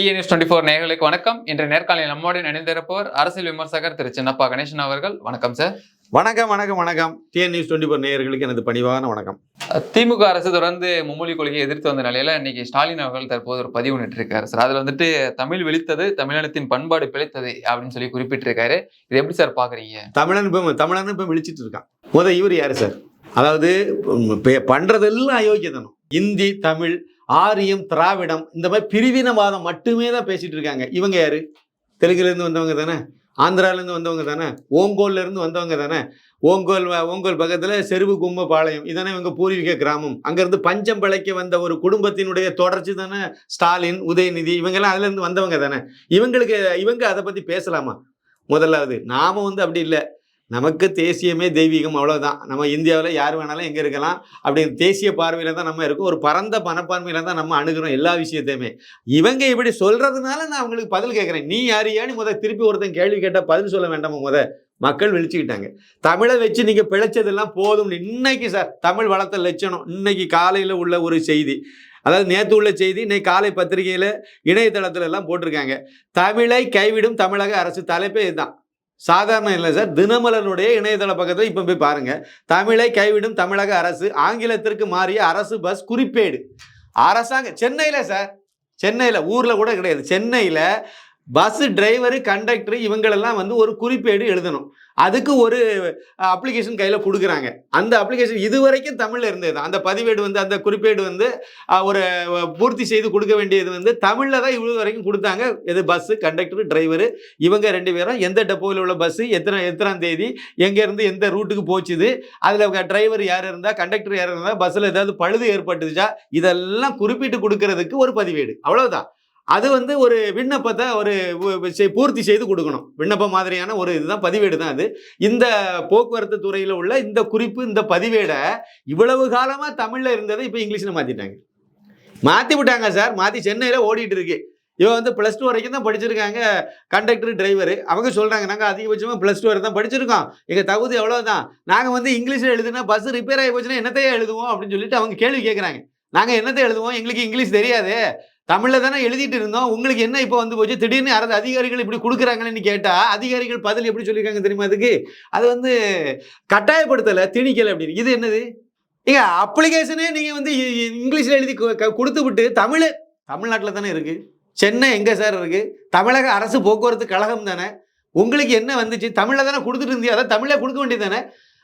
DNS twenty four நேயர்களுக்கு வணக்கம். இன்று நேர்காணலில் நம்மோடு இணைந்திருப்பவர் அரசியல் விமர்சகர் திரு சின்னப்பா கணேசன் அவர்கள். வணக்கம் சார் வணக்கம் வணக்கம் வணக்கம். டிஎன் நியூஸ் டுவெண்ட்டி ஃபோர் நேயர்களுக்கு எனது பணிவான வணக்கம். திமுக அரசு தொடர்ந்து மும்மொழி கொள்கையை எதிர்த்து வந்த நிலையில இன்னைக்கு ஸ்டாலின் அவர்கள் தற்போது ஒரு பதிவு இருக்காரு சார் அதுல வந்துட்டு தமிழ் வெளித்தது தமிழினத்தின் பண்பாடு பிழைத்தது அப்படின்னு சொல்லி குறிப்பிட்டிருக்காரு. இது எப்படி சார் பாக்குறீங்க? தமிழன் இப்போ தமிழன் இப்போ விழிச்சிட்டு இருக்கான். முத இவர் யாரு சார் அதாவது பண்றதெல்லாம் அயோக்கியதனம். இந்தி தமிழ் ஆரியம் திராவிடம் இந்த மாதிரி பிரிவினவாதம் மட்டுமே தான் பேசிட்டு இருக்காங்க. இவங்க யாரு? தெலுங்குலேருந்து வந்தவங்க தானே? ஆந்திராலேருந்து வந்தவங்க தானே? ஓங்கோல்ல இருந்து வந்தவங்க தானே? ஓங்கோல் ஓங்கோல் பக்கத்தில் செருவு கும்ப பாளையம் இதானே இவங்க பூர்வீக கிராமம். அங்கேருந்து பஞ்சம் பிழைக்க வந்த ஒரு குடும்பத்தினுடைய தொடர்ச்சி தானே? ஸ்டாலின் உதயநிதி இவங்கெல்லாம் அதுலேருந்து வந்தவங்க தானே? இவங்களுக்கு இவங்க அதை பற்றி பேசலாமா? முதலாவது நாம வந்து அப்படி இல்லை. நமக்கு தேசியமே தெய்வீகம் அவ்வளோதான் நம்ம இந்தியாவில் யார் வேணாலும் எங்கே இருக்கலாம். அப்படின்னு தேசிய பார்வையில் தான் நம்ம இருக்கோம். ஒரு பரந்த மனப்பான்மையில தான் நம்ம அணுகிறோம் எல்லா விஷயத்தையுமே. இவங்க இப்படி சொல்கிறதுனால நான் அவங்களுக்கு பதில் கேட்குறேன். நீ யாரியானு முத திருப்பி ஒருத்தன் கேள்வி கேட்டால் பதில் சொல்ல வேண்டாமா முத? மக்கள் விழிச்சுக்கிட்டாங்க. தமிழை வச்சு நீங்கள் பிழைச்சதெல்லாம் போதும் இன்னைக்கு சார் தமிழ் வளர்த்த லட்சணம். இன்னைக்கு காலையில் உள்ள ஒரு செய்தி. அதாவது நேற்று உள்ள செய்தி இன்னைக்கு காலை பத்திரிகையில் இணையதளத்துல எல்லாம் போட்டிருக்காங்க. தமிழை கைவிடும் தமிழக அரசு தலைப்பே இதுதான். சாதாரண இல்லை சார். தினமலனுடைய இணையதள பக்கத்தில் இப்போ போய் பாருங்கள் தமிழை கைவிடும் தமிழக அரசு ஆங்கிலத்திற்கு மாறிய அரசு பஸ் குறிப்பேடு. அரசாங்க சென்னையில் சார். சென்னையில் ஊரில் கூட கிடையாது. சென்னையில் பஸ் டிரைவரு கண்டக்டர் இவங்களெல்லாம் வந்து ஒரு குறிப்பேடு எழுதணும். அதுக்கு ஒரு அப்ளிகேஷன் கையில் கொடுக்குறாங்க. அந்த அப்ளிகேஷன் இது வரைக்கும் தமிழில் இருந்தது. அந்த பதிவேடு வந்து அந்த குறிப்பேடு வந்து ஒரு பூர்த்தி செய்து கொடுக்க வேண்டியது வந்து தமிழில் தான் இவ்வளோ வரைக்கும் கொடுத்தாங்க. இது பஸ்ஸு கண்டக்டர் டிரைவரு இவங்க ரெண்டு பேரும். எந்த டெப்போவில் உள்ள பஸ்ஸு எத்தனை எத்தனாம் தேதி எங்கேருந்து எந்த ரூட்டுக்கு போச்சுது அதில் டிரைவர் யார் இருந்தால் கண்டக்டர் யார் இருந்தால் பஸ்ஸில் ஏதாவது பழுது ஏற்பட்டுச்சா இதெல்லாம் குறிப்பிட்டு கொடுக்கறதுக்கு ஒரு பதிவேடு. அவ்வளோதான் அது வந்து ஒரு விண்ணப்பத்தை ஒரு பூர்த்தி செய்து கொடுக்கணும். விண்ணப்பம் மாதிரியான ஒரு இதுதான் பதிவேடு தான் அது. இந்த போக்குவரத்து துறையில் உள்ள இந்த குறிப்பு இந்த பதிவேடை இவ்வளவு காலமாக தமிழில் இருந்ததை இப்போ இங்கிலீஷில் மாற்றிட்டாங்க மாற்றி விட்டாங்க சார். மாற்றி சென்னையில் ஓடிட்டு இருக்கு. இவன் வந்து ப்ளஸ் டூ வரைக்கும் தான் படிச்சிருக்காங்க. கண்டக்டர் டிரைவர் அவங்க சொல்கிறாங்க நாங்கள் அதிகபட்சமாக ப்ளஸ் டூ வரை தான் படிச்சிருக்கோம். எங்கள் தகுதி எவ்வளோதான் நாங்கள் வந்து இங்கிலீஷில் எழுதுனா பஸ் ரிப்பேர் ஆகி போச்சுன்னா என்னத்தையே எழுதுவோம் அப்படின்னு சொல்லிட்டு அவங்க கேள்வி கேட்குறாங்க நாங்கள் என்னத்தை எழுதுவோம்? எங்களுக்கு இங்கிலீஷ் தெரியாது. தமிழில் தானே எழுதிட்டு இருந்தோம். உங்களுக்கு என்ன இப்போ வந்து போச்சு? திடீர்னு யாராவது அதிகாரிகள் இப்படி கொடுக்குறாங்களேன்னு கேட்டால் அதிகாரிகள் பதில் எப்படி சொல்லியிருக்காங்க தெரியுமா அதுக்கு? அது வந்து கட்டாயப்படுத்தலை திணிக்கலை அப்படின்னு. இது என்னது? ஏங்க அப்ளிகேஷனே நீங்கள் வந்து இ- இங்கிலீஷில் எழுதி க- கொடுத்து விட்டு தமிழ் தமிழ்நாட்டில் தானே இருக்குது சென்னை எங்கே சார் இருக்குது தமிழக அரசு போக்குவரத்து கழகம் தானே? உங்களுக்கு என்ன வந்துச்சு? தமிழில் தானே கொடுத்துட்டு இருந்தீங்க அதான் தமிழே கொடுக்க வேண்டியது தானே?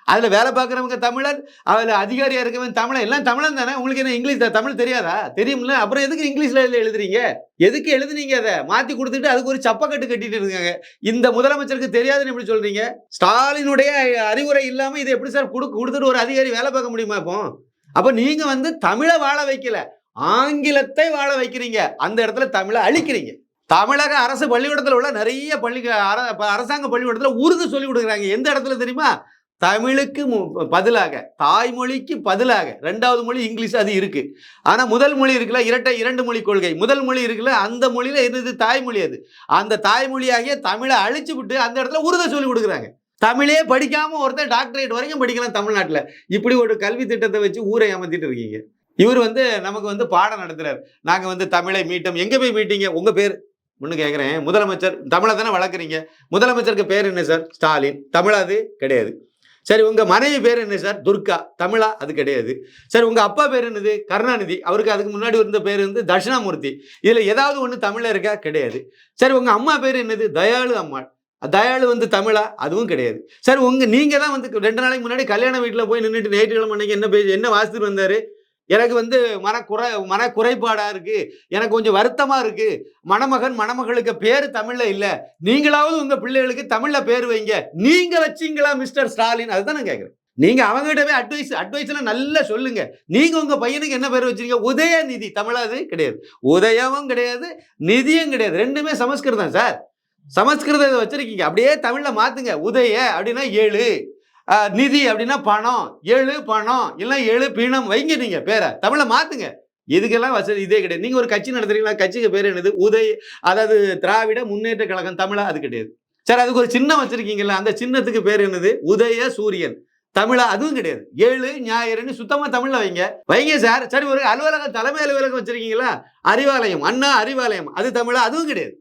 அதில் வேலை பார்க்குறவங்க தமிழன் அதில் அதிகாரியாக இருக்கவன் தமிழன். எல்லாம் தமிழன் தானே? உங்களுக்கு என்ன இங்கிலீஷ் தமிழ் தெரியாதா? தெரியும்ல? அப்புறம் எதுக்கு இங்கிலீஷில் எழுதுறீங்க? எதுக்கு எழுதுனீங்க அதை? மாற்றி கொடுத்துட்டு அதுக்கு ஒரு சப்பக்கட்டு கட்டிட்டு இருக்காங்க. இந்த முதலமைச்சருக்கு தெரியாதுன்னு எப்படி சொல்கிறீங்க ஸ்டாலினுடைய அறிவுரை இல்லாமல் இதை எப்படி சார் கொடு கொடுத்துட்டு ஒரு அதிகாரி வேலை பார்க்க முடியுமா இப்போ? அப்போ நீங்கள் வந்து தமிழை வாழ வைக்கல. ஆங்கிலத்தை வாழ வைக்கிறீங்க. அந்த இடத்துல தமிழை அழிக்கிறீங்க. தமிழக அரசு பள்ளிக்கூடத்தில் உள்ள நிறைய பள்ளி அர- அரசாங்க பள்ளிக்கூடத்தில் உருது சொல்லி கொடுக்குறாங்க. எந்த இடத்துல தெரியுமா? தமிழுக்கு மு- பதிலாக தாய்மொழிக்கு பதிலாக ரெண்டாவது மொழி இங்கிலீஷ் அது இருக்கு. ஆனா முதல் மொழி இருக்குல்ல இரட்டை இரண்டு மொழி கொள்கை. முதல் மொழி இருக்குல்ல அந்த மொழியில இருந்தது தாய்மொழி அது. அந்த தாய்மொழியாகிய தமிழை அழிச்சு விட்டு அந்த இடத்துல உருதை சொல்லி கொடுக்குறாங்க. தமிழே படிக்காம ஒருத்தர் டாக்டரேட் வரைக்கும் படிக்கலாம் தமிழ்நாட்டில். இப்படி ஒரு கல்வி திட்டத்தை வச்சு ஊரை ஏமாத்திட்டு இருக்கீங்க. இவர் வந்து நமக்கு வந்து பாடம் நடத்துறாரு. நாங்க வந்து தமிழை மீட்டோம். எங்க போய் மீட்டீங்க? உங்க பேர்? ஒன்று கேட்குறேன் முதலமைச்சர் தமிழை தானே வளர்க்குறீங்க. முதலமைச்சருக்கு பேர் என்ன சார்? ஸ்டாலின். தமிழ் அது கிடையாது. சரி உங்க மனைவி பேர் என்ன சார்? துர்கா. தமிழா? அது கிடையாது. சரி உங்க அப்பா பேர் என்னது? கருணாநிதி. அவருக்கு அதுக்கு முன்னாடி இருந்த பேர் வந்து தட்சிணாமூர்த்தி. இதுல ஏதாவது ஒன்று தமிழ்ல இருக்கா? கிடையாது. சரி உங்க அம்மா பேர் என்னது? தயாளு அம்மாள். தயாளு வந்து தமிழா? அதுவும் கிடையாது. சார் உங்க நீங்க தான் வந்து ரெண்டு நாளைக்கு முன்னாடி கல்யாண வீட்டில் போய் நின்றுட்டு ஞாயிற்றுக்கிழமை அன்னைக்கு என்ன பேசி என்ன வாசித்துட்டு வந்தாரு? எனக்கு வந்து மனக்குறை மன குறைபாடாக இருக்கு. எனக்கு கொஞ்சம் வருத்தமா இருக்கு. மணமகன் மணமகளுக்கு பேர் தமிழ்ல இல்ல. நீங்களாவது உங்க பிள்ளைகளுக்கு தமிழ்ல பேர் வைங்க. நீங்க வச்சீங்களா மிஸ்டர் ஸ்டாலின்? அதுதான் நான் கேட்குறேன் நீங்க அவங்ககிட்டவே அட்வைஸ் அட்வைஸ்ல நல்லா சொல்லுங்க. நீங்க உங்க பையனுக்கு என்ன பேர் வச்சிருக்கீங்க? உதயநிதி. தமிழாது கிடையாது. உதயமும் கிடையாது நிதியும் கிடையாது. ரெண்டுமே சமஸ்கிருதம் சார். சமஸ்கிருதத்தை வச்சிருக்கீங்க. அப்படியே தமிழ்ல மாத்துங்க. உதய அப்படின்னா ஏழு. நிதி அப்படின்னா பணம் ஏழு பணம் இல்லை ஏழு பீணம் வைங்க நீங்கள் பேரை. தமிழை மாற்றுங்க இதுக்கெல்லாம் வசதி இதே கிடையாது. நீங்கள் ஒரு கட்சி நடத்துறீங்களா? கட்சிக்கு பேர் என்னது? உதய் அதாவது திராவிட முன்னேற்ற கழகம் தமிழா? அது கிடையாது. சார் அதுக்கு ஒரு சின்னம் வச்சுருக்கீங்களா அந்த சின்னத்துக்கு பேர் என்னது? உதய சூரியன். தமிழா? அதுவும் கிடையாது. ஏழு ஞாயிறுன்னு சுத்தமாக தமிழில் வைங்க. வைங்க சார். சரி ஒரு அலுவலகம் தலைமை அலுவலகம் வச்சிருக்கீங்களா? அறிவாலயம் அண்ணா அறிவாலயம். அது தமிழா? அதுவும் கிடையாது.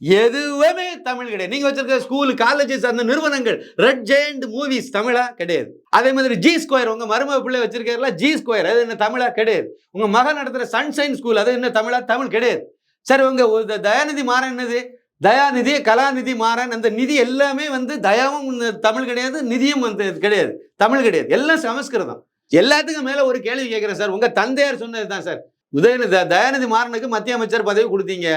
எதுவுமே தமிழ் கிடையாது. நீங்க வச்சிருக்க ஸ்கூல் காலேஜஸ் அந்த நிறுவனங்கள் ரெட் ஜெயண்ட் மூவிஸ் தமிழா கிடையாது. அதே மாதிரி ஜி ஸ்கொயர் உங்க மருமக பிள்ளை வச்சிருக்கல ஜி ஸ்கொயர் அது என்ன தமிழா கிடையாது. உங்க மகன் நடத்துற சன்ஷைன் ஸ்கூல் அது என்ன தமிழா? தமிழ் கிடையாது. சரி உங்க தயாநிதி மாறன் என்னது? தயாநிதி கலாநிதி மாறன் அந்த நிதி எல்லாமே வந்து தயாவும் தமிழ் கிடையாது நிதியும் வந்து கிடையாது. தமிழ் கிடையாது. எல்லாம் சமஸ்கிருதம். எல்லாத்துக்கும் மேல ஒரு கேள்வி கேட்கிறேன் சார். உங்க தந்தையார் சொன்னது தான் சார். உதயநிதி தயாநிதி மாறனுக்கு மத்திய அமைச்சர் பதவி கொடுத்தீங்க.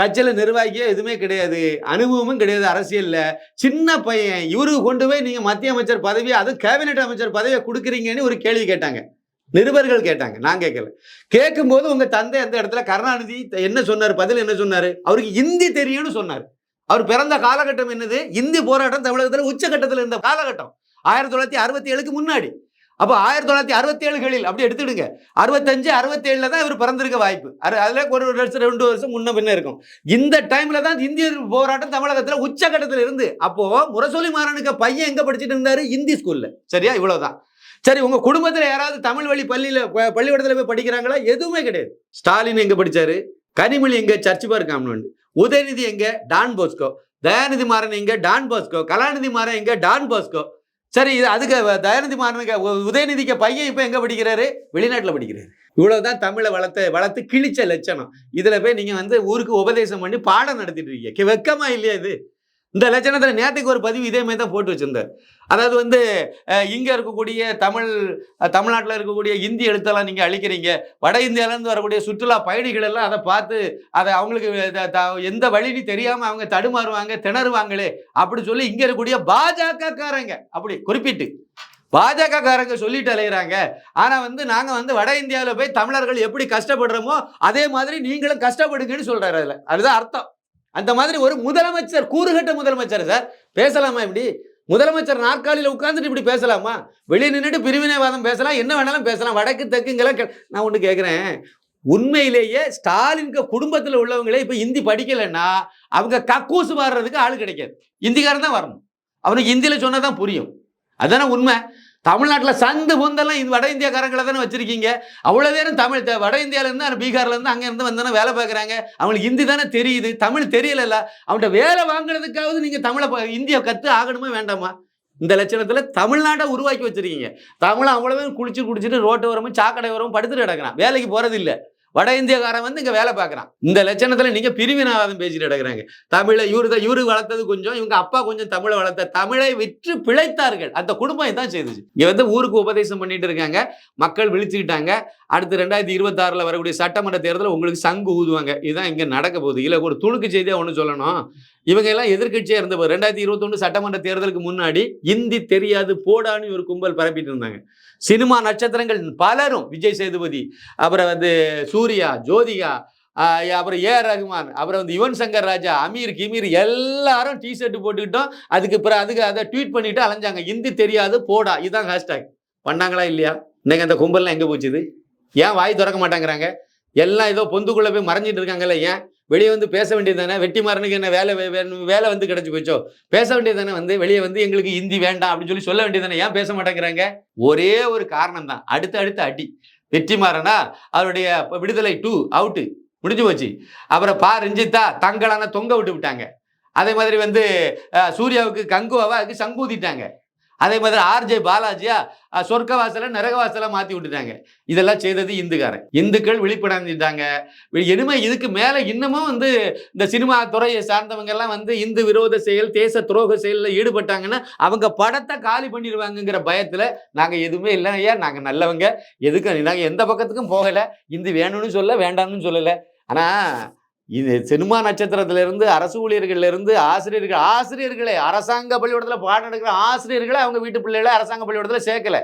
கட்சியில் நிர்வாகியே எதுவுமே கிடையாது. அனுபவமும் கிடையாது அரசியலில். சின்ன பையன் இவருக்கு கொண்டு போய் நீங்கள் மத்திய அமைச்சர் பதவி அதுவும் கேபினெட் அமைச்சர் பதவியை கொடுக்குறீங்கன்னு ஒரு கேள்வி கேட்டாங்க. நிருபர்கள் கேட்டாங்க. நான் கேட்கல. கேட்கும்போது உங்கள் தந்தை அந்த இடத்துல கருணாநிதி என்ன சொன்னார்? பதில் என்ன சொன்னார்? அவருக்கு இந்தி தெரியும்னு சொன்னார். அவர் பிறந்த காலகட்டம் என்னது? இந்தி போராட்டம் தமிழகத்தில் உச்சகட்டத்தில் இருந்த காலகட்டம். ஆயிரத்தி தொள்ளாயிரத்தி அறுபத்தி ஏழுக்கு முன்னாடி. அப்போ ஆயிரத்தி தொள்ளாயிரத்தி அறுபத்தி ஏழுகளில் அப்படி எடுத்துடுங்க அறுபத்தஞ்சு அறுபத்தேழுல தான் இவர் பிறந்திருக்க வாய்ப்பு. அது அதில் ஒரு ஒரு வருஷம் ரெண்டு வருஷம் முன்ன பின்ன இருக்கும். இந்த டைம்ல தான் இந்திய போராட்டம் தமிழகத்தில் உச்சகட்டத்தில் இருந்து அப்போ முரசொலி மாறனுக்கு பையன் எங்க படிச்சுட்டு இருந்தாரு? இந்தி ஸ்கூல்ல சரியா? இவ்வளவுதான். சரி உங்க குடும்பத்தில் யாராவது தமிழ் வழி பள்ளியில பள்ளிக்கூடத்தில் போய் படிக்கிறாங்களா? எதுவுமே கிடையாது. ஸ்டாலின் எங்க படிச்சாரு? கனிமொழி எங்க? சர்ச் பார்க் கான்வென்ட் உதயநிதி எங்க? Don Bosco. தயாநிதி மாறன் எங்க? Don Bosco. கலாநிதி மாறன் எங்க? Don Bosco. சரி இது அதுக்கு தயாநிதி மாறனுக்கு உதயநிதிக்கு பையன் இப்போ எங்க படிக்கிறாரு? வெளிநாட்டுல படிக்கிறாரு. இவ்வளவுதான் தமிழை வளர்த்து வளர்த்து கிழிச்ச லட்சணம். இதுல போய் நீங்க வந்து ஊருக்கு உபதேசம் பண்ணி பாடம் நடத்திட்டு இருக்கீங்க. வெக்கமா இல்லையா இது? இந்த லட்சணத்தில் நேற்றுக்கு ஒரு பதிவு இதே மாதிரி தான் போட்டு வச்சுருந்தார். அதாவது வந்து இங்கே இருக்கக்கூடிய தமிழ் தமிழ்நாட்டில் இருக்கக்கூடிய இந்தி எழுத்தெல்லாம் நீங்க அழிக்கிறீங்க. வட இந்தியாவிலேருந்து வரக்கூடிய சுற்றுலா பயணிகள் எல்லாம் அதை பார்த்து அதை அவங்களுக்கு த- த- எந்த வழின்னு தெரியாமல் அவங்க தடுமாறுவாங்க திணறுவாங்களே அப்படி சொல்லி இங்க இருக்கக்கூடிய பாஜகக்காரங்க அப்படி குறிப்பிட்டு. பாஜக காரங்க சொல்லிட்டு அலைகிறாங்க ஆனா வந்து நாங்க வந்து வட இந்தியாவில் போய் தமிழர்கள் எப்படி கஷ்டப்படுறோமோ அதே மாதிரி நீங்களும் கஷ்டப்படுங்கன்னு சொல்கிறாரு அதுல. அதுதான் அர்த்தம். அந்த மாதிரி ஒரு முதலமைச்சர் கூறுகட்ட முதலமைச்சர் சார் பேசலாமா இப்படி? முதலமைச்சர் நாற்காலியில் உட்காந்துட்டு இப்படி பேசலாமா? வெளியே நின்றுட்டு பிரிவினைவாதம் பேசலாம் என்ன வேணாலும் பேசலாம் வடக்கு தெற்குங்கெல்லாம் நான் ஒன்று கேட்குறேன் உண்மையிலேயே ஸ்டாலின்க்கு குடும்பத்தில் உள்ளவங்களே இப்போ ஹிந்தி படிக்கலைன்னா அவங்க கக்கூசு மாறுறதுக்கு ஆள் கிடைக்காது. ஹிந்திக்காரன் தான் வரணும். அவனுக்கு ஹிந்தியில் சொன்னால் தான் புரியும். அதானே உண்மை? தமிழ்நாட்டில் சந்து புந்தெல்லாம் இது வட இந்தியாக்காரங்களை தானே வச்சிருக்கீங்க. அவ்வளோ நேரம் தமிழ் த- வட இந்தியாவிலேருந்து பீகார்லேருந்து அங்கேருந்து வந்தானே வேலை பார்க்குறாங்க. அவங்களுக்கு ஹிந்தி தானே தெரியுது. தமிழ் தெரியலல்ல. அவன்கிட்ட வேலை வாங்குறதுக்காவது நீங்கள் தமிழை இந்தியா இந்தியை கற்று ஆகணுமா வேண்டாமா? இந்த லட்சணத்தில் தமிழ்நாட்டை உருவாக்கி வச்சிருக்கீங்க. தமிழை அவ்வளோ குளிச்சு குடிச்சிட்டு ரோட்டு வரமும் சாக்கடை வரவும் படுத்துட்டு கிடக்கிறான். வேலைக்கு போகிறது இல்லை வட இந்தியக்காரன் வந்து இங்கே வேலை பார்க்குறான். இந்த லட்சணத்தில் நீங்கள் பிரிவினவாதம் பேசிட்டு கிடக்குறாங்க தமிழை இவரு தான் இவரு வளர்த்தது கொஞ்சம் இவங்க அப்பா கொஞ்சம் தமிழை வளர்த்த தமிழை விற்று பிழைத்தார்கள். அந்த குடும்பம் இதான் செய்துச்சு. இங்க வந்து ஊருக்கு உபதேசம் பண்ணிட்டு இருக்காங்க. மக்கள் விழிச்சுக்கிட்டாங்க. அடுத்து ரெண்டாயிரத்தி இருபத்தாறுல வரக்கூடிய சட்டமன்ற தேர்தலில் உங்களுக்கு சங்கு ஊதுவாங்க. இதுதான் இங்க நடக்க போகுது. இல்லை ஒரு துணுக்கு செய்தியா ஒன்று சொல்லணும். இவங்க எல்லாம் எதிர்கட்சியாக இருந்தவர் ரெண்டாயிரத்தி இருபத்தொன்று சட்டமன்ற தேர்தலுக்கு முன்னாடி இந்தி தெரியாது போடான்னு ஒரு கும்பல் பரப்பிட்டு இருந்தாங்க. சினிமா நட்சத்திரங்கள் பலரும் விஜய் சேதுபதி அப்புறம் வந்து சூர்யா ஜோதிகா அப்புறம் ஏ ரகுமான் அப்புறம் வந்து யுவன் சங்கர் ராஜா அமீர் கிமீர் எல்லாரும் டிஷர்ட் போட்டுக்கிட்டோம். அதுக்கு பிறகு அதுக்கு அதை ட்வீட் பண்ணிட்டு அலைஞ்சாங்க. இந்தி தெரியாது போடா. இதுதான் ஹேஷ்டாக் பண்ணாங்களா இல்லையா? இன்னைக்கு அந்த கும்பல்லாம் எங்கே போச்சுது? ஏன் வாய் திறக்க மாட்டேங்கிறாங்க? எல்லாம் ஏதோ பொந்துக்குள்ளே போய் மறைஞ்சிட்டு இருக்காங்கல்ல ஏன்? வெளியே வந்து பேச வேண்டியது தானே வெட்டிமாறனுக்கு என்ன வேலை வேணும் வேலை வந்து கிடைச்சி போச்சோ? பேச வேண்டியது தானே வந்து வெளியே வந்து எங்களுக்கு ஹிந்தி வேண்டாம் அப்படின்னு சொல்லி சொல்ல வேண்டியது தானே ஏன் பேச மாட்டேங்கிறாங்க? ஒரே ஒரு காரணம் தான் அடுத்து அடுத்து அடி. வெற்றிமாறனா அவருடைய விடுதலை டூ அவுட்டு முடிஞ்சு போச்சு. அப்புறம் பா ரஞ்சித்தா தங்களான தொங்க விட்டு விட்டாங்க. அதே மாதிரி வந்து சூர்யாவுக்கு சூர்யாவுக்கு கங்குவாவுக்கு சங்கூதிட்டாங்க. அதே மாதிரி ஆர்ஜே பாலாஜியா அஹ், சொர்க்கவாசலை நரகவாசலை மாற்றி விட்டுட்டாங்க. இதெல்லாம் செய்தது இந்துக்காரன். இந்துக்கள் விழிப்படைஞ்சிட்டாங்க. இனிமே இதுக்கு மேலே இன்னமும் வந்து இந்த சினிமா துறையை சார்ந்தவங்க எல்லாம் வந்து இந்து விரோத செயல் தேச துரோக செயலில் ஈடுபட்டாங்கன்னா அவங்க படத்தை காலி பண்ணிடுவாங்கங்கிற பயத்தில் நாங்கள் எதுவுமே இல்லை ஐயா. நாங்கள் நல்லவங்க. எதுக்கு நாங்கள் எந்த பக்கத்துக்கும் போகலை. இந்து வேணும்னு சொல்ல வேண்டாம்னு சொல்லலை. ஆனால் இது சினிமா நட்சத்திரத்திலிருந்து அரசு ஊழியர்கள்ல இருந்து ஆசிரியர்கள் ஆசிரியர்களே அரசாங்க பள்ளிக்கூடத்தில் பாடம் எடுக்கிற ஆசிரியர்களை அவங்க வீட்டு பிள்ளைகளை அரசாங்க பள்ளிக்கூடத்தில் சேர்க்கல.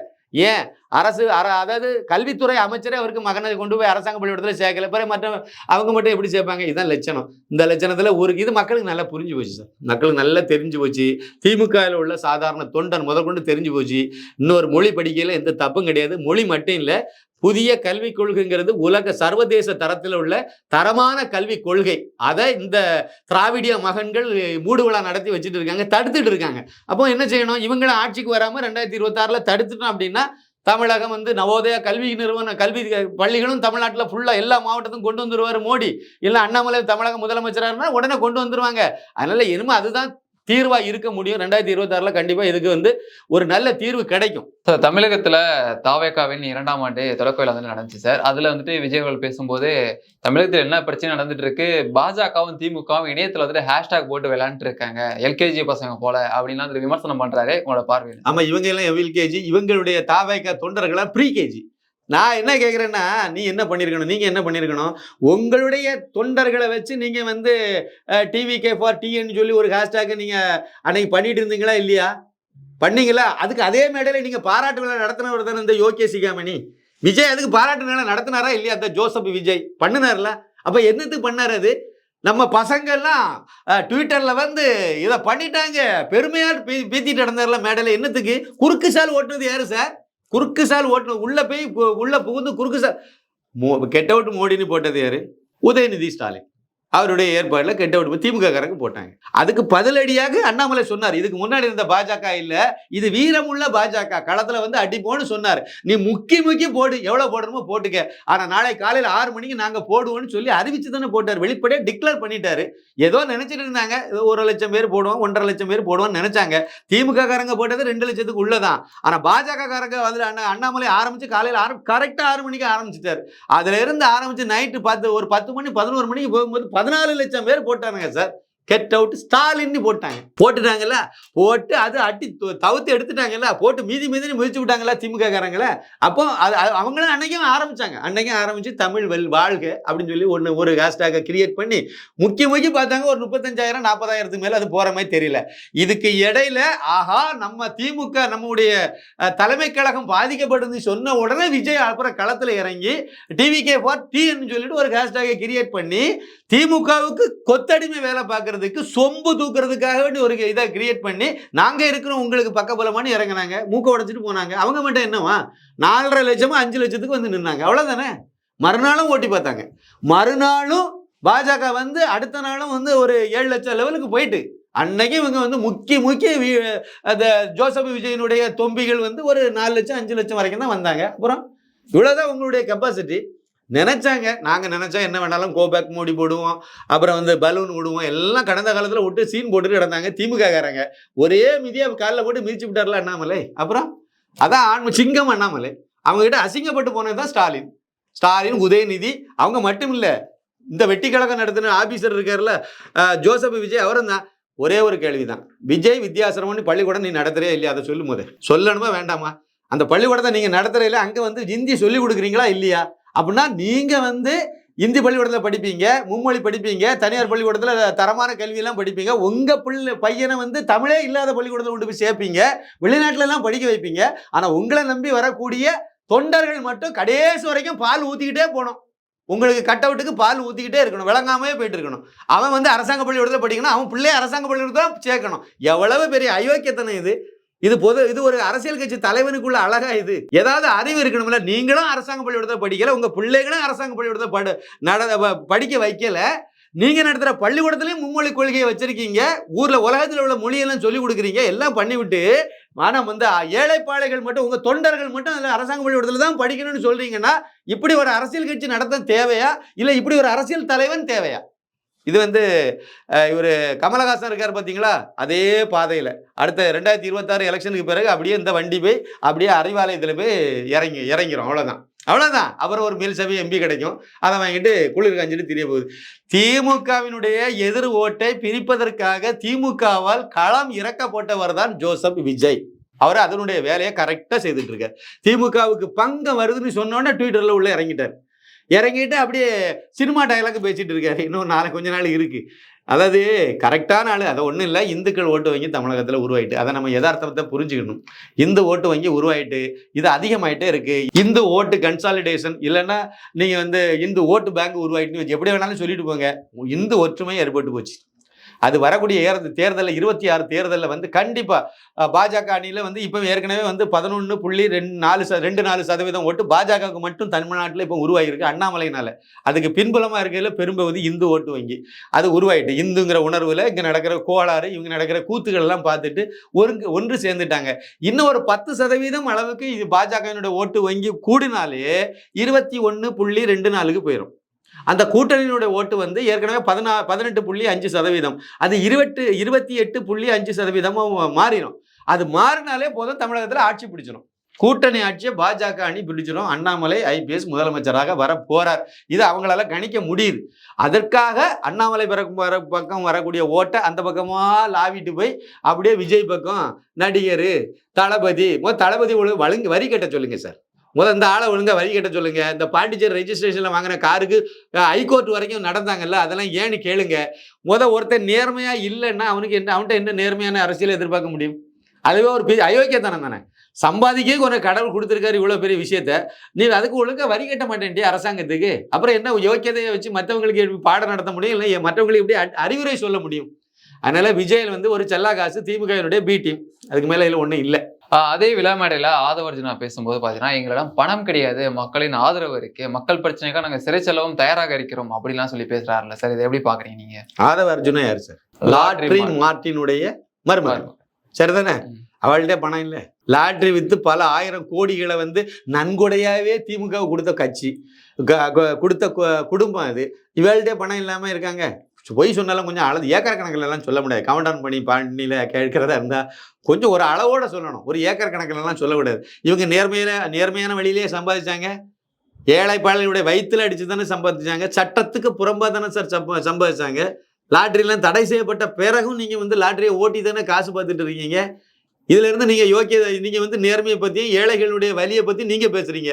ஏன்? அரசு அர அதாவது கல்வித்துறை அமைச்சரே அவருக்கு மகனை கொண்டு போய் அரசாங்க பள்ளிக்கூடத்தில் சேர்க்கல. பிறகு மற்ற அவங்க மட்டும் எப்படி சேர்ப்பாங்க? இதுதான் லட்சணம். இந்த லட்சணத்தில் ஒரு இது மக்களுக்கு நல்லா புரிஞ்சு போச்சு சார். மக்களுக்கு நல்லா தெரிஞ்சு போச்சு. திமுகவில் உள்ள சாதாரண தொண்டன் முதற்கொண்டு தெரிஞ்சு போச்சு. இன்னொரு மொழி படிக்கையில் எந்த தப்பும் கிடையாது. மொழி மட்டும் இல்லை புதிய கல்விக் கொள்கைங்கிறது உலக சர்வதேச தரத்தில் உள்ள தரமான கல்விக் கொள்கை. அதை இந்த திராவிடிய மகன்கள் மூடுவிழா நடத்தி வச்சுட்டு இருக்காங்க தடுத்துட்டு இருக்காங்க. அப்போ என்ன செய்யணும்? இவங்கள ஆட்சிக்கு வராமல் ரெண்டாயிரத்தி இருபத்தாறில் தடுத்துட்டோம் அப்படின்னா தமிழகம் வந்து நவோதயா கல்வி நிறுவன கல்வி பள்ளிகளும் தமிழ்நாட்டில் ஃபுல்லாக எல்லா மாவட்டத்தும் கொண்டு வந்துருவார் மோடி. இல்லை அண்ணாமலை தமிழக முதலமைச்சராக இருந்தால் உடனே கொண்டு வந்துருவாங்க. அதனால் இனிமேல் அதுதான் தீர்வா இருக்க முடியும். ரெண்டாயிரத்தி இருபத்தாறுல கண்டிப்பா இதுக்கு வந்து ஒரு நல்ல தீர்வு கிடைக்கும். சார் தமிழகத்துல தாவேக்காவின் இரண்டாம் ஆண்டு தொடக்க விழா வந்து நடந்துச்சு சார். அதுல வந்துட்டு விஜய் அவர்கள் பேசும்போது தமிழகத்துல என்ன பிரச்சனை நடந்துட்டு இருக்கு பாஜகவும் திமுகவும் இணையத்துல வந்துட்டு ஹேஷ்டாக் போட்டு விளையாண்டுட்டு இருக்காங்க. எல்கேஜி பசங்க போல அப்படின்லாம் வந்துட்டு விமர்சனம் பண்றாரு உங்களோட பார்வை ஆமா இவங்க எல்லாம் எல்கேஜி இவங்களுடைய தாவைக்க தொண்டர்களா ப்ரீ கேஜி நான் என்ன கேட்குறேன்னா நீ என்ன பண்ணியிருக்கணும் நீங்கள் என்ன பண்ணியிருக்கணும் உங்களுடைய தொண்டர்களை வச்சு நீங்கள் வந்து டிவி கே ஃபார் டிஎன்னு சொல்லி ஒரு ஹேஷ்டேக்கை நீங்கள் அன்னைக்கு பண்ணிட்டு இருந்தீங்களா இல்லையா? பண்ணீங்களா? அதுக்கு அதே மேடையில் நீங்கள் பாராட்டு விழா நடத்தினவர் தானே இந்த யோகே சிகாமணி. விஜய் அதுக்கு பாராட்டு விழா நடத்தினாரா இல்லையா? அந்த ஜோசப் விஜய் பண்ணினார்ல. அப்போ என்னத்துக்கு பண்ணார் அது? நம்ம பசங்கள்லாம் ட்விட்டரில் வந்து இதை பண்ணிட்டாங்க. பெருமையாக பீ பீத்திட்டு நடந்தார்ல மேடையில். என்னத்துக்கு? குறுக்கு சால் ஓட்டுனது யாரு சார்? குறுக்கு சால் ஓட்டணும் உள்ள போய் உள்ள புகுந்து குறுக்கு சால் மோ கெட் அவுட் மோடின்னு போட்டது யாரு? உதயநிதி ஸ்டாலின். அவருடைய ஏற்பாடில் கெட்ட விடுப்பு திமுக காரங்க போட்டாங்க. அதுக்கு பதிலடியாக அண்ணாமலை சொன்னார். இதுக்கு முன்னாடி இருந்த பாஜக இல்ல இது வீரமுள்ள பாஜக. களத்துல வந்து அடிப்போன்னு சொன்னார். நீ முக்கி முக்கி போடு. எவ்வளவு போடணுமோ போட்டுக்க. ஆனா நாளை காலையில ஆறு மணிக்கு நாங்க போடுவோம்னு சொல்லி அறிவிச்சு தானே போட்டார். வெளிப்படையா டிக்ளேர் பண்ணிட்டாரு. ஏதோ நினைச்சிட்டு இருந்தாங்க. ஒரு லட்சம் பேர் போடுவோம் ஒன்றரை லட்சம் பேர் போடுவோம்னு நினைச்சாங்க. திமுக காரங்க போட்டது ரெண்டு லட்சத்துக்கு உள்ளதான். ஆனா பாஜக காரங்க வந்து அண்ணா அண்ணாமலை ஆரம்பிச்சு காலையில ஆரம்பி கரெக்டா ஆறு மணிக்கு ஆரம்பிச்சிட்டாரு. அதுல இருந்து ஆரம்பிச்சு நைட்டு பத்து ஒரு பத்து மணி பதினோரு மணிக்கு போகும்போது பதினாலு லட்சம் பேர் போட்டானுங்க சார். கெட் அவுட் ஸ்டாலின்னு போட்டாங்க. போட்டுட்டாங்கல்ல? போட்டு அது அட்டி தவிர்த்து எடுத்துட்டாங்கல்ல? போட்டு மீதி மீதி மிதிச்சு விட்டாங்கல்ல திமுகக்காரங்கள அப்போ அது அவங்களும் அன்னைக்கும் ஆரம்பிச்சாங்க. அன்னைக்கும் ஆரம்பிச்சு தமிழ் வெல் வாழ்க அப்படின்னு சொல்லி ஒன்று ஒரு ஹேஷ்டாக கிரியேட் பண்ணி முக்கிய முக்கிய பார்த்தாங்க ஒரு முப்பத்தஞ்சாயிரம் நாற்பதாயிரத்துக்கு மேலே அது போகிற மாதிரி தெரியல. இதுக்கு இடையில ஆஹா நம்ம திமுக நம்முடைய தலைமை கழகம் பாதிக்கப்படுது சொன்ன உடனே விஜய் அப்புறம் களத்தில் இறங்கி டிவிகே ஃபார் டின்னு சொல்லிட்டு ஒரு ஹேஷ்டாகை கிரியேட் பண்ணி திமுகவுக்கு கொத்தடிமை வேலை பார்க்கறதுக்கு சொம்பு தூக்குறதுக்காக வேண்டி ஒரு இதை கிரியேட் பண்ணி நாங்கள் இருக்கிறோம் உங்களுக்கு பக்கபலமானு இறங்குனாங்க மூக்க உடைச்சிட்டு போனாங்க. அவங்க மட்டும் என்னவா? நாலரை லட்சமோ அஞ்சு லட்சத்துக்கு வந்து நின்னாங்க. அவ்வளோதானே மறுநாளும் ஓட்டி பார்த்தாங்க. மறுநாளும் பாஜக வந்து அடுத்த நாளும் வந்து ஒரு ஏழு லட்சம் லெவலுக்கு போயிட்டு. அன்னைக்கு இவங்க வந்து முக்கிய முக்கிய வி- அந்த ஜோசப் விஜயனுடைய தொம்பிகள் வந்து ஒரு நாலு லட்சம் அஞ்சு லட்சம் வரைக்கும் தான் வந்தாங்க. அப்புறம் இவ்வளோதான் உங்களுடைய கெப்பாசிட்டி நினைச்சாங்க. நாங்கள் நினைச்சா என்ன வேணாலும் கோபேக் மோடி மூடி போடுவோம். அப்புறம் வந்து பலூன் விடுவோம். எல்லாம் கடந்த காலத்தில் விட்டு சீன் போட்டுட்டு கிடந்தாங்க திமுக காரங்க ஒரே மிதியாக காலில் போட்டு மிதிச்சு விட்டார்ல அண்ணாமலை. அப்புறம் அதான் ஆன்ம சிங்கம் அண்ணாமலை. அவங்ககிட்ட அசிங்கப்பட்டு போனது தான் ஸ்டாலின். ஸ்டாலின் உதயநிதி அவங்க மட்டும் இல்லை. இந்த வெட்டி கழகம் நடத்தின ஆபீசர் இருக்கார்ல ஜோசப் விஜய் அவரும் தான். ஒரே ஒரு கேள்விதான். விஜய் வித்யாசிரமம்னு பள்ளிக்கூடம் நீ நடத்துறியா இல்லையா? அதை சொல்லும் போது. சொல்லணுமா வேண்டாமா? அந்த பள்ளிக்கூடத்தை நீங்கள் நடத்துறையில அங்கே வந்து ஹிந்தி சொல்லி கொடுக்குறீங்களா இல்லையா? அப்படின்னா நீங்கள் வந்து இந்தி பள்ளிக்கூடத்தில் படிப்பீங்க மும்மொழி படிப்பீங்க தனியார் பள்ளிக்கூடத்தில் தரமான கல்வியெல்லாம் படிப்பீங்க. உங்கள் பிள்ளை பையனை வந்து தமிழே இல்லாத பள்ளிக்கூடத்தில் கொண்டு போய் சேர்ப்பீங்க. வெளிநாட்டிலலாம் படிக்க வைப்பீங்க. ஆனால் உங்களை நம்பி வரக்கூடிய தொண்டர்கள் மட்டும் கடைசி வரைக்கும் பால் ஊற்றிக்கிட்டே போகணும். உங்களுக்கு கட் அவுட்டுக்கு பால் ஊற்றிக்கிட்டே இருக்கணும். விளங்காமே போயிட்டு இருக்கணும். அவன் வந்து அரசாங்க பள்ளிக்கூடத்தில் படிக்கணும். அவன் பிள்ளைய அரசாங்க பள்ளிக்கூடத்தில் தான் சேர்க்கணும். எவ்வளவு பெரிய அயோக்கியத்தனம் இது. இது பொது இது ஒரு அரசியல் கட்சி தலைவனுக்குள்ள அழகா இது. ஏதாவது அறிவு இருக்கணும்ல. நீங்களும் அரசாங்க பள்ளிக்கூடத்தை படிக்கல உங்க பிள்ளைகளும் அரசாங்க பள்ளிக்கூடத்தை படு நட படிக்க வைக்கல. நீங்க நடத்துற பள்ளிக்கூடத்துலயும் மும்மொழி கொள்கையை வச்சிருக்கீங்க. ஊர்ல உலகத்தில் உள்ள மொழியெல்லாம் சொல்லி கொடுக்குறீங்க. எல்லாம் பண்ணிவிட்டு ஆனா வந்து ஏழைப்பாளைகள் மட்டும் உங்க தொண்டர்கள் மட்டும் அதில் அரசாங்க பள்ளிக்கூடத்தில் தான் படிக்கணும்னு சொல்றீங்கன்னா இப்படி ஒரு அரசியல் கட்சி நடத்த தேவையா? இல்லை இப்படி ஒரு அரசியல் தலைவன் தேவையா? இது வந்து இவர் கமலஹாசன் இருக்கார் பார்த்தீங்களா அதே பாதையில். அடுத்த ரெண்டாயிரத்தி இருபத்தாறு எலெக்ஷனுக்கு பிறகு அப்படியே இந்த வண்டி போய் அப்படியே அறிவாலயத்தில் போய் இறங்கி இறங்கிரும். அவ்வளோதான் அவ்வளோதான் அப்புறம் ஒரு மேல் சபை எம்பி கிடைக்கும். அதை வாங்கிட்டு குளிர் காஞ்சிட்டு தெரிய போகுது. திமுகவினுடைய எதிர் ஓட்டை பிரிப்பதற்காக திமுகவால் களம் இறக்கப்பட்டவர் தான் ஜோசப் விஜய். அவர் அதனுடைய வேலையை கரெக்டாக செய்துட்டு இருக்கார். திமுகவுக்கு பங்கம் வருதுன்னு சொன்னோன்னே ட்விட்டரில் உள்ளே இறங்கிட்டார். இறங்கிட்டு அப்படியே சினிமா டயலாக் பேசிட்டு இருக்காரு. இன்னும் நாளை கொஞ்ச நாள் இருக்கு. அதாவது கரெக்டான ஆள் அதை ஒன்றும் இல்லை இந்துக்கள் ஓட்டு வங்கி தமிழகத்தில் உருவாயிட்டு அதை நம்ம யதார்த்தத்தை புரிஞ்சுக்கணும். இந்து ஓட்டு வங்கி உருவாயிட்டு இது அதிகமாயிட்டே இருக்கு. இந்து ஓட்டு கன்சாலிடேஷன் இல்லைன்னா நீங்கள் வந்து இந்து ஓட்டு பேங்க் உருவாயிட்டுன்னு வச்சு எப்படி வேணாலும் சொல்லிட்டு போங்க. இந்து ஒற்றுமை ஏற்பட்டு போச்சு. அது வரக்கூடிய ஏறது தேர்தலில் இருபத்தி ஆறு தேர்தலில் வந்து கண்டிப்பாக பாஜக அணியில் வந்து இப்போ ஏற்கனவே வந்து பதினொன்று புள்ளி ரெண்டு நாலு ச ரெண்டு நாலு சதவீதம் ஓட்டு பாஜகவுக்கு மட்டும் தமிழ்நாட்டில் இப்போ உருவாகிருக்கு அண்ணாமலையினால். அதுக்கு பின்புலமாக இருக்கையில் பெரும்பகுதி இந்து ஓட்டு வங்கி. அது உருவாயிட்டு இந்துங்கிற உணர்வில் இங்கே நடக்கிற கோளாறு இவங்க நடக்கிற கூத்துக்கள் எல்லாம் பார்த்துட்டு ஒருங்கு ஒன்று சேர்ந்துட்டாங்க. இன்னும் ஒரு பத்து சதவீதம் அளவுக்கு இது பாஜகவினுடைய ஓட்டு வங்கி கூடினாலே இருபத்தி ஒன்று புள்ளி ரெண்டு நாலுக்கு போயிடும் அந்த கூட்டணியினுடைய ஓட்டு வந்து ஏற்கனவே பதினா பதினெட்டு புள்ளி அஞ்சு சதவீதம். அது இருபட்டு இருபத்தி எட்டு புள்ளி அஞ்சு சதவீதமாக மாறிடும் அது மாறினாலே போதும் தமிழகத்தில் ஆட்சி பிடிச்சிடும் கூட்டணி ஆட்சியை பாஜக அணி பிடிச்சிடும் அண்ணாமலை ஐபிஎஸ் முதலமைச்சராக வர போறார். இது அவங்களால கணிக்க முடியுது. அதற்காக அண்ணாமலை பிறக்கும் வர பக்கம் வரக்கூடிய ஓட்டை அந்த பக்கமா லாவிட்டு போய் அப்படியே விஜய் பக்கம் நடிகர் தளபதி தளபதி ஒழு வழுங்க வரி கட்ட சொல்லுங்க சார். முதல் இந்த ஆளை ஒழுங்காக வரி கட்ட சொல்லுங்க. இந்த பாண்டிச்சேரி ரெஜிஸ்ட்ரேஷனில் வாங்கின காருக்கு ஹைகோர்ட் வரைக்கும் நடந்தாங்கல்ல அதெல்லாம் ஏன்னு கேளுங்க. முதல் ஒருத்தன் நேர்மையாக இல்லைன்னா அவனுக்கு என்ன அவன்கிட்ட என்ன நேர்மையான அரசியல் எதிர்பார்க்க முடியும்? அதுவே ஒரு பெரிய அயோக்கியத்தனம் தானே. சம்பாதிக்கே கொஞ்சம் கடவுள் கொடுத்துருக்காரு இவ்வளோ பெரிய விஷயத்த. நீ அதுக்கு ஒழுங்காக வரி கட்ட மாட்டேன்டி அரசாங்கத்துக்கு. அப்புறம் என்ன யோக்கியதையை வச்சு மற்றவங்களுக்கு எப்படி பாடம் நடத்த முடியும்? இல்லை மற்றவங்களுக்கு எப்படி அறிவுரை சொல்ல முடியும்? அதனால விஜய் வந்து ஒரு செல்லா காசு திமுகவினுடைய பி டீம் அதுக்கு மேல இதுல ஒன்றும் இல்லை. ஆஹ் அதே விழா மேடையில ஆதவர்ஜுனா பேசும்போது பாத்தீங்கன்னா எங்களிடம் பணம் கிடையாது மக்களின் ஆதரவு இருக்கு மக்கள் பிரச்சனைக்காக நாங்க சிறை செல்லவும் தயாராக இருக்கிறோம் அப்படிலாம் சொல்லி பேசுறாருல்ல சார். இதை எப்படி பாக்குறீங்க நீங்க? ஆதவ அர்ஜுனா யார் சார்? லாட்ரி மார்ட்டினுடைய மருமகன். சரிதானே. அவள்கிட்ட பணம் இல்லை. லாட்ரி வித்து பல ஆயிரம் கோடிகளை வந்து நன்கொடையாவே திமுக கொடுத்த கட்சி. கொடுத்த கு- குடும்பம் அது. இவள்கிட்ட பணம் இல்லாம இருக்காங்க. பொய் சொன்னாலும் கொஞ்சம் அளவு ஏக்கர் கணக்கில் எல்லாம் சொல்ல முடியாது. கவுண்ட் டவுன் பண்ணி பண்ணியில கேட்கிறதா இருந்தால் கொஞ்சம் ஒரு அளவோட சொல்லணும். ஒரு ஏக்கர் கணக்கில் எல்லாம் சொல்ல முடியாது இவங்க நேர்மையில நேர்மையான வழியிலேயே சம்பாதிச்சாங்க. ஏழை பாளையுடைய வயிற்றுல அடிச்சு தானே சம்பாதிச்சாங்க. சட்டத்துக்கு புறம்பாக தானே சார் சம்ப சம்பாதிச்சாங்க. லாட்ரிலாம் தடை செய்யப்பட்ட பிறகும் நீங்கள் வந்து லாட்டரியை ஓட்டி தானே காசு பார்த்துட்டு இருக்கீங்க. இதுலேருந்து நீங்கள் யோக்கிய நீங்கள் வந்து நேர்மையை பற்றியும் ஏழைகளுடைய வழியை பற்றி நீங்கள் பேசுகிறீங்க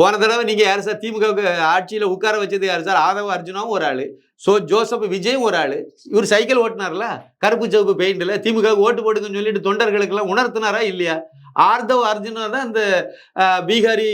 போன தடவை நீங்கள் யார் சார்? திமுகவுக்கு ஆட்சியில் உட்கார வச்சது யார் சார்? ஆதவ அர்ஜுனாவும் ஒரு ஆள். ஸோ ஜோசப் விஜயும் ஒரு ஆள். இவர் சைக்கிள் ஓட்டினார்ல? கருப்பு சிவப்பு பெயிண்டில் திமுக ஓட்டு போடுங்கன்னு சொல்லிட்டு தொண்டர்களுக்கெல்லாம் உணர்த்தினாரா இல்லையா? ஆர்தவ் அர்ஜுனா தான் இந்த பீகாரி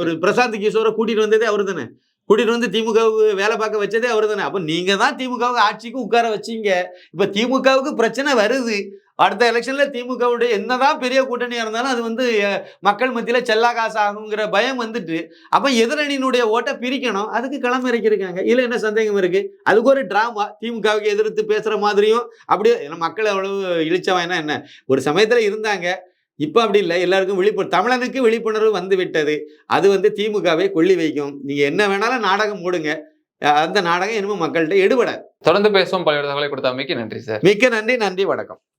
ஒரு பிரசாந்த் கிஷோரை கூட்டிகிட்டு வந்ததே அவர் தானே கூட்டிட்டு வந்து திமுகவுக்கு வேலை பார்க்க வச்சதே அவர் தானே அப்போ நீங்கள் தான் திமுகவுக்கு ஆட்சிக்கு உட்கார வச்சீங்க. இப்போ திமுகவுக்கு பிரச்சனை வருது. அடுத்த எலெக்ஷன்ல திமுகவுடைய என்னதான் பெரிய கூட்டணியா இருந்தாலும் அது வந்து மக்கள் மத்தியில செல்லா காசு ஆகுங்கிற பயம் வந்துட்டு அப்ப எதிரணியினுடைய ஓட்டை பிரிக்கணும். அதுக்கு களமிறக்கிருக்காங்க இதுல என்ன சந்தேகம் இருக்கு? அதுக்கு ஒரு டிராமா திமுகவுக்கு எதிர்த்து பேசுற மாதிரியும் அப்படியே மக்கள் அவ்வளவு இழிச்சவனா என்ன ஒரு சமயத்துல இருந்தாங்க. இப்போ அப்படி இல்லை. எல்லாருக்கும் விழிப்புணர்வு தமிழனுக்கு விழிப்புணர்வு வந்து விட்டது. அது வந்து திமுகவை கொள்ளி வைக்கும். நீங்க என்ன வேணாலும் நாடகம் போடுங்க. அஹ் அந்த நாடகம் இனிமே மக்கள்கிட்ட எடுபட தொடர்ந்து பேசுவோம். பல்வேறு தகவலை கொடுத்தமைக்கு நன்றி சார். மிக்க நன்றி. நன்றி. வணக்கம்.